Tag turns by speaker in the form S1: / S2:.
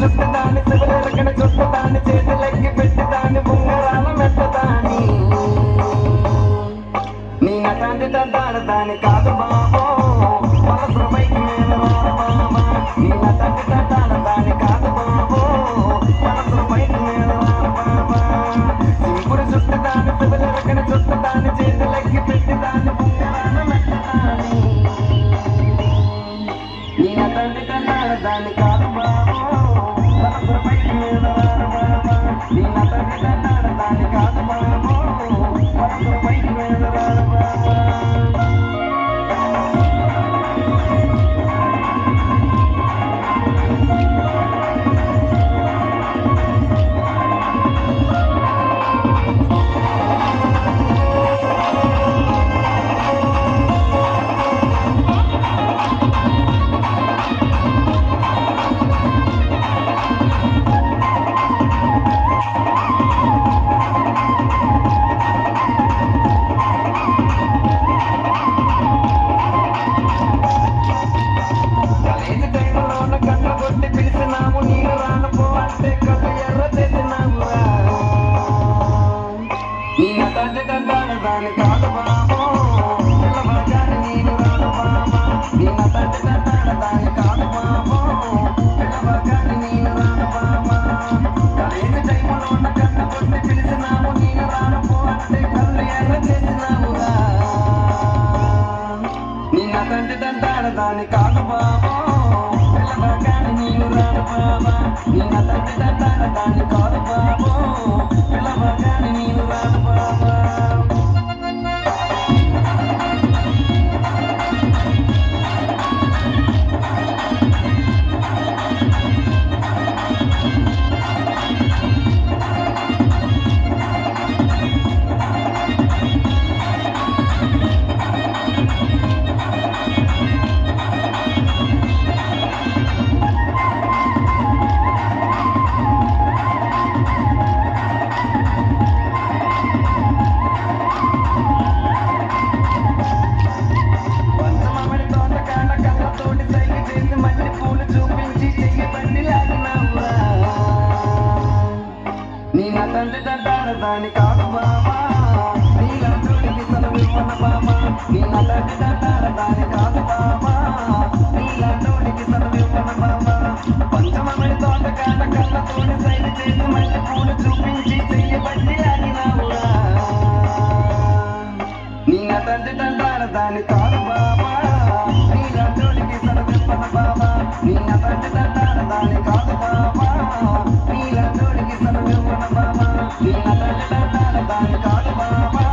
S1: చుట్టు దాని పిల్లలకన చుట్టు దాని చేతులకి పెట్టి దాని బొంగరాల మెట్ట దాని నీ నటాన్ని తద్దాడు దాని కాదు బాబో పరసుమైకి నేను రామా నీ నటాన్ని తద్దాడు దాని కాదు బాబో పరసుమైకి నేను రామా సింపురు చుట్టు దాని పిల్లలకన పెట్టి దాని బొంగరాల మెట్ట దాని నీ నటాన్ని తద్దాడు కాదు దాని కాదు బాబా పిల్లగా కానీ నీవు రాను బాబా నిన్న తండ్రి తండ్రి దాని కాదు நீ நான் தண்டு தண்டான தானி காக்கு மாமா நீ நான் சொல்லி சொல்லி பண்ண மாமா நீ நான் தண்டு தண்டான தானி காக்கு மாமா நீ நான் சொல்லி சொல்லி பண்ண மாமா పంచమని తోట కాట కళ్ళ తోడు సైడ్ చేసి మళ్ళీ పూలు చూపించి చెయ్యబట్టి ఆగినావురా నీ నా తండ్రి తంటార దాని కాదు బాబా నీ నా జోడికి సడవిప్పన బాబా నీ నా తండ్రి తంటార దాని కాదు బాబా Bye.